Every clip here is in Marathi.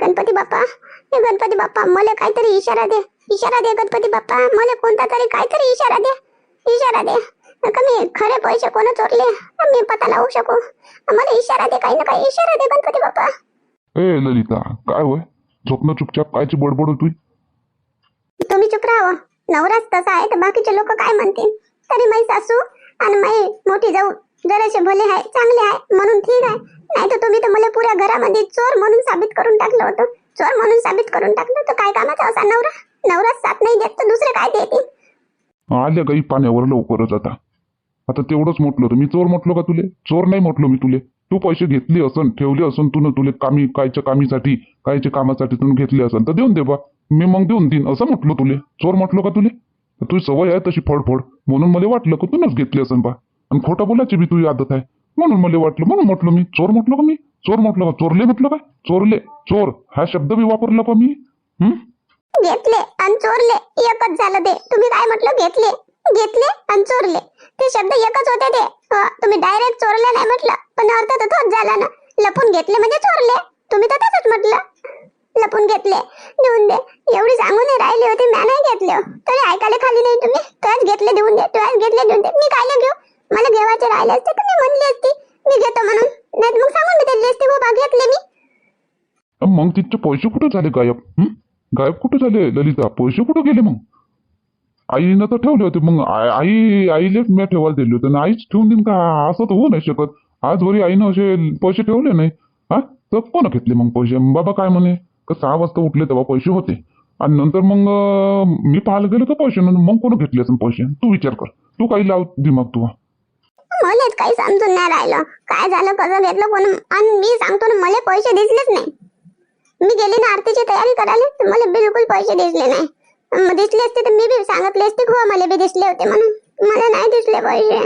गणपती बाप्पा हे गणपती बाप्पा मला काहीतरी इशारा दे. इशारा दे गणपती बाप्पा मला कोणता तरी काहीतरी इशारा दे. इशारा दे. का मी खरे पैसे कोण चोरले? मी पता लावू शकू? मला इशारा दे काही ना काही इशारा दे गणपती बाप्पा. ए ललिता काय होय? झोपणं चुपचाप कायची बडबड होती तुम्ही चुप राहा नवराच तसा आहे तर बाकीचे लोक काय म्हणतील? तरी माझी सासू आणि माझी मोठी जाऊ. जराशे भले आहे चांगले आहे म्हणून ठीक आहे. नाही तर तुम्ही तर मला पुऱ्या घरामध्ये चोर म्हणून साबित करून टाकलं होतं. चोर म्हणून साबित करून टाकलं तर काय कामाचा असा नवरा? नवराच साथ नाही देत तर दुसरे काय देतील? आल्या गाई पाण्यावर लवकरच आता. आता तेवढंच म्हटलं तर मी चोर म्हटलो का तुले? चोर नाही म्हटलो मी तुले. तू पैसे घेतले असन ठेवले असन तू तुले कामी कायच्या कामीसाठी कायच्या कामासाठी तू घेतले असन तर देऊन दे बा. मी मग देऊन देईन असं म्हटलं तुले. चोर म्हटलो का तुले? तुझी सवय आहे तशी फडफड. म्हणून मला वाटलं का तूनच घेतली असन बा. आणि खोटं बोलायची बी तुझी आदत आहे. म्हणून मला वाटलं म्हणून म्हटलं मी चोर म्हटलं का मी? चोर म्हटलं का? चोरले म्हटलं का चोरले चोर हा शब्द बी वापरला का मी? घेतले आणि चोरले एकच झालं ते. तुम्ही काय म्हटलं? घेतले. घेतले आणि चोरले. ते शब्द एकच होते ते. तुम्ही डायरेक्ट चोरले नाही म्हटलं. पण अर्थ तर तोच झाला ना. लपून घेतले म्हणजे चोरले तुम्ही तर तसंच म्हटलं लपून घेतले देऊन दे एवढी सांगून नाही राहिली होती मी नाही घेतले हो. तरी ऐकायला खाली नाही तुम्ही तुझ्याच घेतले देऊन दे तुझ्याच घेतले देऊन दे मी कायला घेऊ मला घेवायचे राहिले असते तर मी म्हणली असती मी घेतो म्हणून नाही मग सांगून मी दिली असती हो बा घेतले मी मग तिचे पैसे कुठं झाले गायब? गायब कुठं झाले ललिता? पैसे कुठं गेले मग? आईनं तर ठेवले होते मग आई आईलेच मी ठेवायला दिले होते आणि आईच ठेवून देईन का? असं तर होऊ नाही शकत. आज वरी आईनं असे पैसे ठेवले नाही. हा? तर कोण घेतले मग पैसे? बाबा काय म्हणे? का सहा वाजता उठले तेव्हा पैसे होते. आणि नंतर मग मी पाहायला गेलो तर पैसे मग कोण घेतले असं पैसे? तू विचार कर. तू काही लाव दिमाग तू मलाच काही समजून नाही राहिलं. काय झालं कसं घेतलं कोण? आणि मी सांगतो ना मला पैसे दिसलेच नाही. मी गेली ना आरतीची तयारी करायला तर मला बिलकुल पैसे दिसले नाही. दिसले असते तर मी बी सांगितले असते हो मला बी दिसले होते म्हणून. मला नाही दिसले पैसे.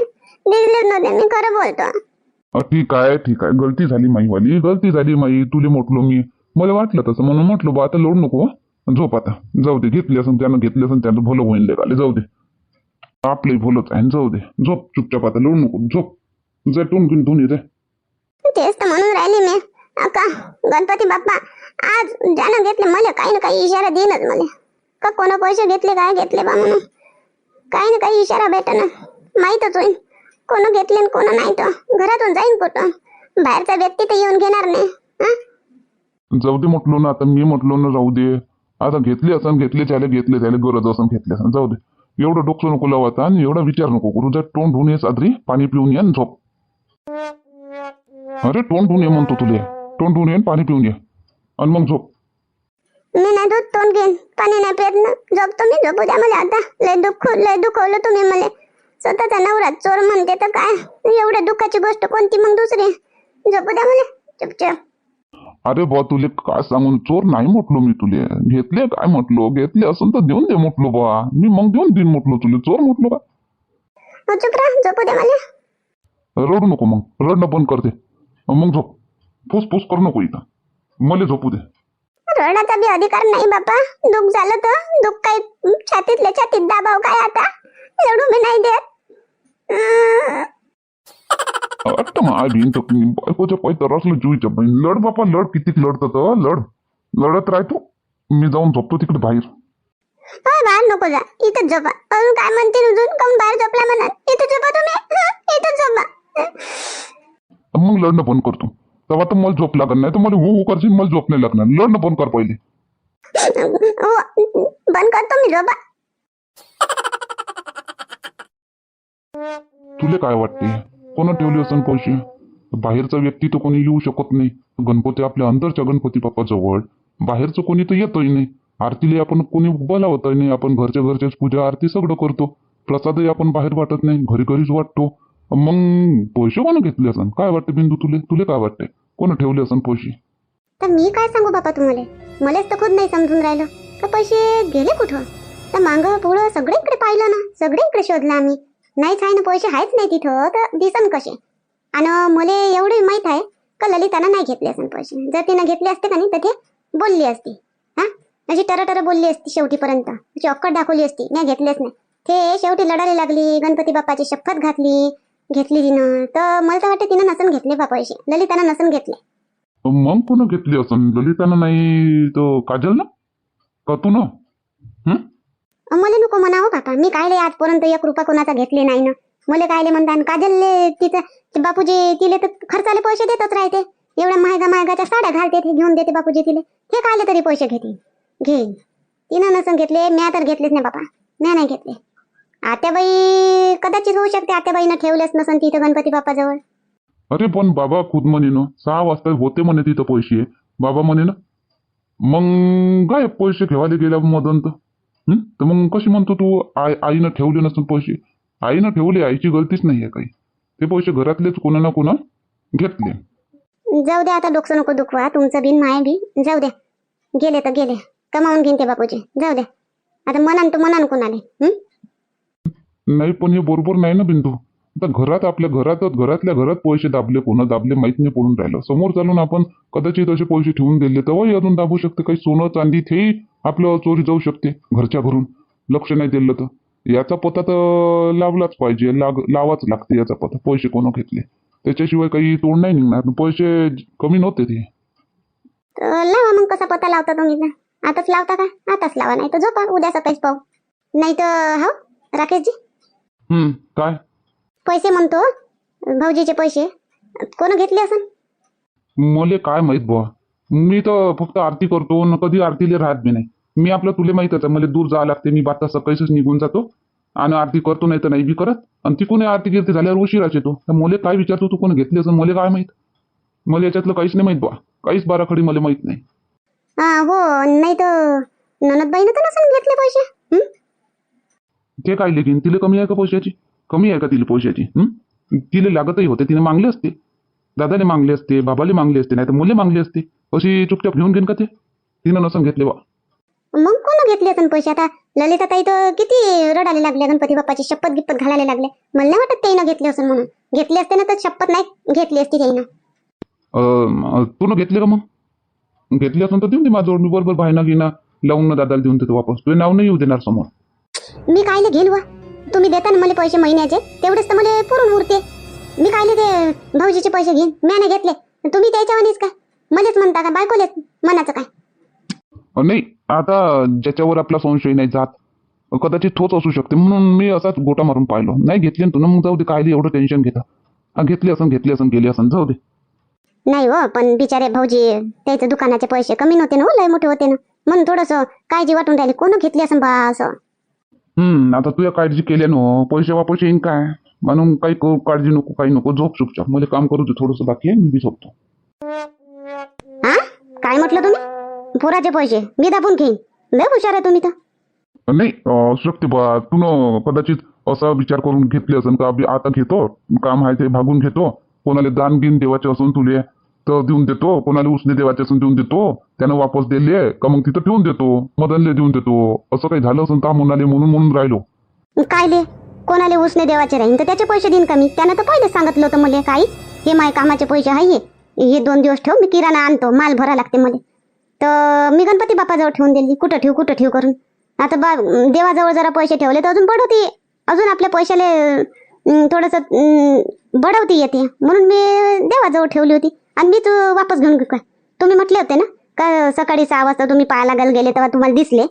दिसले नव्हते मी खरं बोलतो. ठीक आहे ठीक आहे. गलती झाली माईवाली गलती झाली माई. तुले म्हटलो मी. मला वाटलं तसं म्हणून म्हटलो बा आता लोड नको झोप आता. जाऊ दे घेतली असं त्यानं घेतली असं त्यानं भलं होईल लेगाले जाऊ दे. आपलंही भलंच आहे जाऊ दे. झोप चुपचाप आता लोड नको. झोप. जर टून घेऊन धुन येते तेच तर म्हणून राहिली मी का गणपती बाप्पा आज ज्यानं घेतले मला काही ना काही इशारा देईनच मला. का कोण पैसे घेतले काय घेतले बा म्हणून? काही ना काही इशारा भेटना. माहीतच होईल कोण घेतले कोण नाही तर घरातून जाईन कुठं? बाहेरचा व्यक्ती तर येऊन घेणार नाही. जाऊ दे म्हटलो ना आता मी म्हटलो ना जाऊ दे. आता घेतले असं घेतले त्याला घेतले त्याला गरज असं घेतले असं जाऊ दे. एवढं डोकं नको लावू आता आणि एवढा विचार नको करू. जर तोंड धुवून ये सादरी. पाणी पिऊन ये झोप. अरे तोंड धुऊन ये म्हणतो तुला. तोंड धुवून ये आणि पाणी पिऊन ये आणि मग झोप. मी नाही दूध तोंड घेईन पाणी नाही पित ना. झोपतो मी झोपू द्या मला आता. लय दुःख लय दुखवलं तुम्ही मला. स्वतःचा नवरा चोर म्हणते तर काय? एवढ्या दुःखाची गोष्ट कोणती? मग दुसरी. झोपू द्या मला. चुपचाप अरे बा तुले काय सांगून? चोर नाही म्हटलो मी तुले. घेतले काय म्हटलो? घेतले असून तर देऊन दे म्हटलो बा मी मग देऊन देईन म्हटलो तुले. चोर म्हटलो का? झोपू द्या मला. रडू नको मग. रडणं बंद करते मग झोप. फुस फुस करू नको इथं. मला झोपू दे. रडाचा बी अधिकार नाही बापा. दुःख झालं तर दुःख काही छातीतल्या छातीत दाबाव काय आता? लढू मी नाही देत. अं, वाटतं मग आई तर बायकोच्या पाय तर असलं जुईच्या बाई. लढ बापा लढ. किती लढत लढ. लढत राहतो मी जाऊन झोपतो तिकडे बाहेर. होय बाहेर नको जा. इथंच झोपा. अजून काय म्हणते अजून? बाहेर झोपला म्हणा इथं झोपा तुम्ही. इथंच झोपा. मग लढणं बंद करतो. तेव्हा तर मला झोप लागत नाही. तर मला हो हो करशील मला झोप नाही लागणार लढणं बंद कर पहिले. हो बंद करतो मी झोपा तुले काय वाटते? कोण ठेवले असं पैसे बाहेरचा व्यक्ती तर कोणी येऊ शकत नाही. गणपती आपल्या अंदरच्या गणपती बाप्पा जवळ बाहेरचं कोणी तर येतही नाही. आरतीला आपण कोणी बोलावतही नाही. आपण घरच्या घरच्याच पूजा आरती सगळं करतो. प्रसादही आपण बाहेर वाटत नाही. घरी घरीच वाटतो. मग पैसे कोण घेतले असन? काय वाटते बिंदू तुले? तुले काय वाटते? कोण ठेवले असन पैसे? तर मी काय सांगू बापा तुम्हाला? मलाच तर खुद नाही समजून राहिलं. का पैसे गेले कुठं? तर मांग पुढं इकडे पाहिलं ना. सगळीकडे शोधलं आम्ही. नाहीच आहे ना पैसे आहेच नाही तिथं तर दिसन कसे? आणि मला एवढे माहीत आहे का ललितानं नाही घेतले असन पैसे? जर तिनं घेतले असते का नाही तर ते बोलली असती. हा? अशी टर बोलली असती शेवटीपर्यंत. अशी अक्कड दाखवली असती. नाही घेतलेच नाही. ते शेवटी लढायला लागली गणपती बाप्पाची शपथ घातली. घेतली तिनं तर मला तर वाटतं तिनं नसन घेतले बा पैसे. ललितानं नसन घेतले. मग पुन्हा घेतली असं? ललितानं नाही तर काजल ना का तू ना हं? मला नको म्हणावं काका मी कायले आजपर्यंत एक रुपया कोणाचा घेतले नाही ना? मला कायले म्हणता आणि काजलले तिचं ते बापूजी तिले तर खर्चाले पैसे देतच राहते. एवढ्या महागा महागाच्या साड्या घालते ते घेऊन देते बापूजी तिले. ते कायले तरी पैसे घेते घेईन. तिनं नसन घेतले म्या तर घेतलेच नाही बापा. म्या नाही घेतले. आत्याबाई कदाचित होऊ शकते. आत्याबाईनं ठेवलेच नसन तिथं गणपती बाप्पाजवळ. अरे पण बाबा खुद म्हणे ना सहा वाजता होते म्हणे तिथं पैसे. बाबा म्हणे ना मग काय पैसे ठेवायला गेल्या मदन तर? तर मग कशी म्हणतो तू? आई आईनं ठेवले नसून पैसे. आईनं ठेवले आईची गलतीच नाही आहे काही. ते पैसे घरातलेच कोणा ना कोणा घेतले. जाऊ द्या आता डोकं नको दुखवा तुमचं बिन माय बी. जाऊ द्या गेले तर गेले. कमावून घेईन ते बापूजी. जाऊ द्या आता मनान तो मनान कोणाले? नाही पण हे बरोबर नाही ना बिंदू. आता घरात आपल्या घरातच घरातल्या घरात पैसे दाबले कोणा दाबले माहीत नाही पडून राहिलं. समोर चालून आपण कदाचित असे पैसे ठेवून दिले तेव्हाही अजून दाबू शकते. काही सोनं चांदी तेही आपलं चोरी जाऊ शकते घरच्या घरून. लक्ष नाही दिलं तर. याचा पत्ता तर लावलाच पाहिजे लाग लावाच लागते याचा पत्ता. पैसे कोण घेतले? त्याच्याशिवाय काही तोड नाही निघणार. पैसे कमी नव्हते ते. लावा मग कसा पता लावता तुम्ही आताच लावता का? आताच लावा नाही तर झोपा उद्या सकाळीच पाहू. नाही तर हो राकेशजी? हम्म काय? पैसे म्हणतो. भाऊजीचे पैसे. कोण घेतले असन? मले काय माहीत बुवा. मी तर फक्त आरती करतो न कधी आरतीला राहत बी नाही. मी आपलं तुले माहीतच आहे मला दूर जावं लागते मी बाता सकाळीच निघून जातो. आणि आरती करतो नाही तर नाही बी करत. आणि तिकून आरती गिरती झाल्यावर उशिराच येतो. तर मले काय विचारतो तू कोण घेतली असं मला काय माहीत? मला याच्यातलं काहीच नाही माहीत बुवा. काहीच बाराखडी मला माहीत नाही. हा हो. नाही तर ननदबाईनं तर नसन घेतले पैसे? हं? ते काय लेखीन तिला कमी आहे का पैशाची? कमी आहे का तिला पैशाची? तिला लागतही होते. तिने मागले असते. दादाने मागले असते. बाबाले मागले असते. नाही तर मुले मागले असते. अशी चुपचाप घेऊन घेईन का ते? तिनं नसन घेतले बा. मग कोण घेतले असन पैसे? आता ललिता ताई तर किती रडायला लागले गणपती बाप्पाची शपथ गिप्पत घालायला लागले मला नाही वाटत त्याईनं घेतले असून म्हणून. घेतले असते ना तर शपथ नाही. घेतली असती त्याईनं. तू न घेतले का मग? घेतले असून तर देऊन दे माझ्याजवळ. मी बरोबर भाईना घेणं लावून ना दादाला देऊन देतो वापस. तुझे नाव नाही येऊ देणार समोर. मी कायले घेईल वा? तुम्ही देता ना मला पैसे महिन्याचे? तेवढेच तर मला पुरून उरते. मी कायले ते भाऊजीचे पैसे घेईन? मी नाही घेतले. तुम्ही त्याच्यावानीच काय मलेच म्हणता का? बायकोलेच मनाचं काय? नाही. आता ज्याच्यावर आपला संशय नाही जात कदाचित तोच असू शकते. म्हणून मी असाच गोटा मारून पाहिलो. नाही घेतली तू ना मग जाऊ दे काय एवढं टेन्शन घेता. घेतली असं घेतली असं गेली असं जाऊ दे. नाही हो पण बिचारे भाऊजी त्याचे दुकानाचे पैसे कमी नव्हते ना हो, लय मोठे होते ना. म्हणून थोडस काळजी वाटून राहिली. कोण घेतली असं बा असं? हम्म आता तुझ्या काळजी केल्यानं पैसे वापस येईन काय? म्हणून काही काळजी नको काही नको झोप चुपचाप मला काम करू दे थोडंसं बाकी आहे मी बी झोपतो. हा? काय म्हटलं तुम्ही? पोराचे पैसे. मी दाबून घेईन. लय हुशार आहे तुम्ही तर. नाही असू शकते बा तू न कदाचित असा विचार करून घेतले असेल का बी आता घेतो काम आहे ते भागून घेतो. कोणाला दान गिन देवाचे असून तुले. तर देऊन देतो कोणाला उसने देवाचे असून देऊन देतो त्यानं वापस दिले का मग तिथं ठेवून देतो मदनले देऊन देतो असं काही झालं असून का म्हणाले म्हणून म्हणून राहिलो कायले कोणाले उसने देवाचे राहीन तर त्याचे पैसे देईन का मी त्यानं तर पहिले सांगितलं होतं मला काही हे माय कामाचे पैसे आहे हे. हे दोन दिवस ठेव मी किराणा आणतो माल भरा लागते मला तर मी गणपती बाप्पाजवळ ठेवून दिली कुठं ठेवू कुठं ठेवू करून आता बा देवाजवळ जरा पैसे ठेवले तर अजून बढवती अजून आपल्या पैशाले थोडंसं अं, बढवती येते म्हणून मी देवाजवळ ठेवली होती आणि मीच वापस घेऊन घेऊ काय? तुम्ही म्हटले होते ना का सकाळी सहा वाजता तुम्ही पाहायला गेल गेले तेव्हा तुम्हाला दिसले.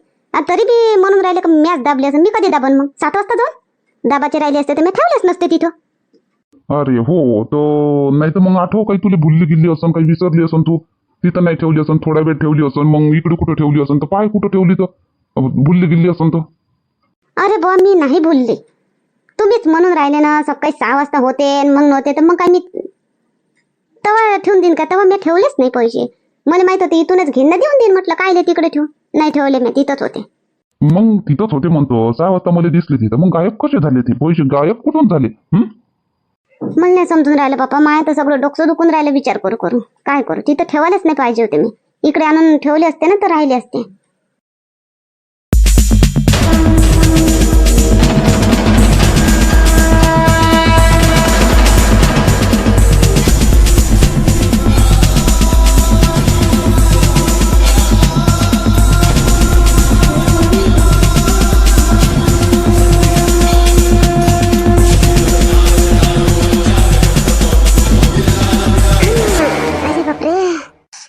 तरी बी म्हणून राहिले का मॅच दाबली असं? मी कधी दाबन मग? सात वाजता जाऊन? दाबाचे राहिले असते तर मी ठेवलेच नसते तिथं. अरे हो तर नाही तर मग आठव काही तुला भुलली गेली असन काही विसरली असन तू? तिथं नाही ठेवली असन थोडा वेळ ठेवली असन मग इकडे कुठं ठेवली असन? तर पाय कुठं ठेवली तर? भुलली गेली असन तर? अरे बुवा मी नाही बोलली तुम्हीच म्हणून राहिले ना सकाळी सहा वाजता होते आणि मग नव्हते तर मग काय मी तेव्हा ठेवून देईन का? तेव्हा मी ठेवलेच नाही पैसे. मला माहीत होते इथूनच घेऊन देऊन देईन. म्हटलं काय तिकडे ठेवू? नाही ठेवले मी तिथंच होते. मग तिथंच होते म्हणतो. सहा वाजता मला दिसले तिथं. मग गायब कसे झाले ते? पैसे गायब कुठून झाले? मला नाही समजून राहिलं पप्पा माया तर सगळं डोकं दुखून राहिलं. विचार करू करू. काय करू? तिथं ठेवायलाच नाही पाहिजे होते मी. इकडे आणून ठेवले असते ना तर राहिले असते.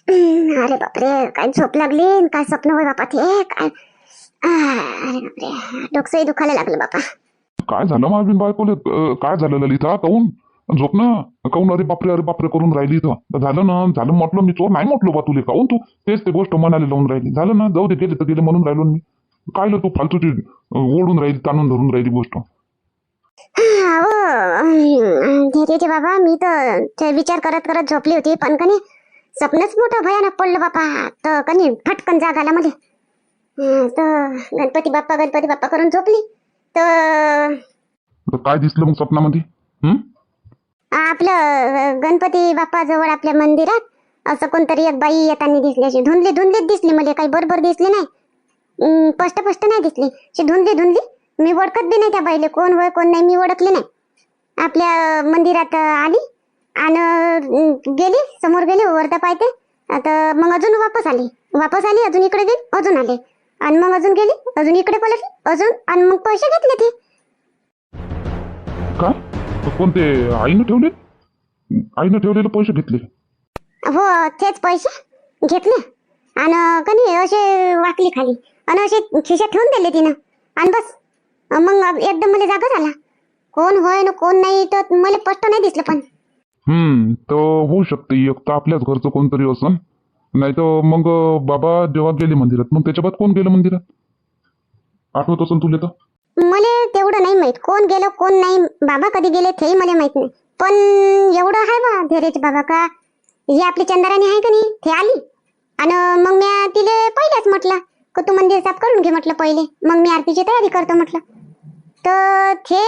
अरे बापरे काय झोप लागली? काय स्वप्न होय बापा ते काय अरे बापरे डोकंही दुखायला लागलं बापा. काय झालं महाबीन बायकोले? काय झालं ललिता? काऊन? झोप ना. काऊन? अरे बापरे अरे बापरे करून राहिली तर झालं ना झालं म्हटलं मी चोर नाही म्हटलो बा तुले काऊन तू? तेच ते गोष्ट मनाला लावून राहिली. झालं ना जाऊ दे गेले तर गेले म्हणून राहिलो मी. काय तू फालतूची ओढून राहिली ताणून धरून राहिली गोष्ट? हो धीरे बाबा. मी तर विचार करत करत झोपली होती पण कनी स्वप्नच मोठं भयानक पडलं बापा. तर कनी फटकन जाग आला मध्ये तर गणपती बाप्पा गणपती बाप्पा करून झोपली. तर तर काय दिसलं मग स्वप्नामध्ये? हं? आपलं गणपती बाप्पा जवळ आपल्या मंदिरात असं कोणतरी एक बाई येताना दिसली अशी धुंदली धुंदलीच दिसली मला. काही बरोबर दिसली नाही. अं, स्पष्ट स्पष्ट नाही दिसली. अशी धुंदली धुंदली. मी ओळखत बी नाही त्या बाईले. कोण वय कोण नाही मी ओळखली नाही. आपल्या मंदिरात आली. आणि गेली समोर गेली वरता पाहते आता मग अजून वापस आली. वापस आली अजून इकडे गेली अजून आले. आणि मग अजून गेली अजून इकडे पलटली अजून. आणि मग पैसे घेतले ते. काय कोणते आईनं ठेवले? आईनं ठेवलेले पैसे घेतले. हो तेच पैसे घेतले. आणि कधी असे वाकली खाली. आणि असे खिशात ठेवून दिले तिनं. आणि बस. मग एकदम मला जागा झाला. कोण होय ना कोण नाही तर मला स्पष्ट नाही दिसलं पण. हम्म तर होऊ शकते. एक तर आपल्याच घरचं कोणतरी असं. नाही तर मग बाबा जेव्हा गेले मंदिरात मग त्याच्या बाद कोण गेलं मंदिरात? आठवत असेल तुला तर? मला तेवढं नाही माहीत. कोण गेलं कोण नाही बाबा कधी गेले तेही मला माहीत नाही. पण एवढं आहे बा धैर्याचे बाबा का? ही आपली चंदाराणी आहे का नाही? ते आली. आणि मग मी तिले पहिलेच म्हटलं का तू मंदिर साफ करून घे म्हटलं पहिले. मग मी आरतीची तयारी करतो म्हटलं. तर ते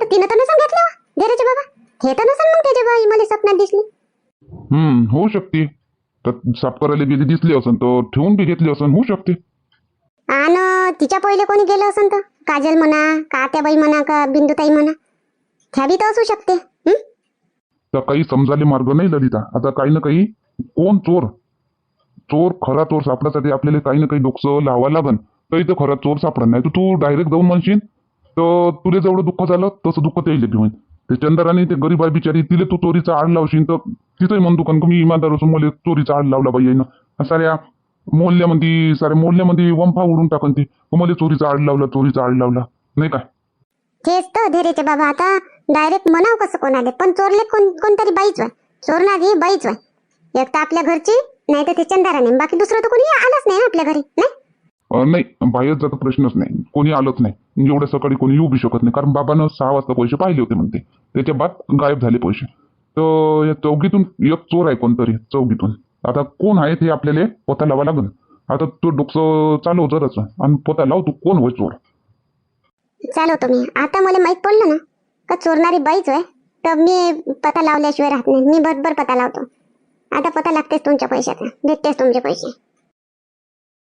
तर तिनं तर नसून घेतलं बा, बाबा. हे तर नसून मग त्याच्या बाई मला स्वप्नात दिसली. हम्म होऊ शकते. तर साफ करायला गेली दिसली असन तर ठेवून बी घेतली असन होऊ शकते. आणि तिच्या पहिले कोणी गेलं असन तर? काजल म्हणा का आत्याबाई म्हणा का बिंदुताई म्हणा? त्या बी तर असू शकते हं? तर काही समजाले मार्ग नाही ललिता. आता काही ना काही कोण चोर? चोर खरा चोर सापडासाठी आपल्याला काही ना काही डोकसं लावावं लागन. तरी तर खरा चोर सापडत नाही. तर तू डायरेक्ट जाऊन म्हणशील तर तुला जेवढं दुःख झालं तसं दुःख त्याला बी होईल ते चंद्राने ते गरीब आहे बिचारी तिले तू चोरीचा आड लावशील तर तिथंही म्हणतो कारण मी इमानदार असून मला चोरीचा आड लावला बाई ना साऱ्या मोहल्ल्यामध्ये साऱ्या मोहल्ल्यामध्ये वंफा उडून टाकन ती. मला चोरीचा आड लावला चोरीचा आड लावला. नाही काय? तेच तर धीरेचे बाबा आता. डायरेक्ट म्हणाव कसं कोणाले? पण चोरले कोण कोणतरी बाईच आहे चोरणार ही बाईच आहे एक तर आपल्या घरची नाही तर ते चंदाराने. बाकी दुसरं तर कोणी आलंच नाही आपल्या घरी नाही? अं, नाही बाहेर जाता प्रश्नच नाही. कोणी आलंच नाही. म्हणजे एवढ्या सकाळी कोणी येऊ बी शकत नाही. कारण बाबानं सहा वाजता पैसे पाहिले होते म्हणते. त्याच्या बाद गायब झाले पैसे. तर या चौकीतून एक चोर आहे कोणतरी चौकीतून आता कोण आहे ते आपल्याला पोता लावा लागेल आता तो डोकसं चालव जराच आणि पोता लाव तू कोण होय चोर? चालवतो मी आता मला माहीत पडलं ना का चोरणारी बाईच आहे तर मी पता लावल्याशिवाय राहत नाही. मी बरोबर पता लावतो. आता पता लागतेच तुमच्या पैशाचा भेटतेच तुमचे पैसे.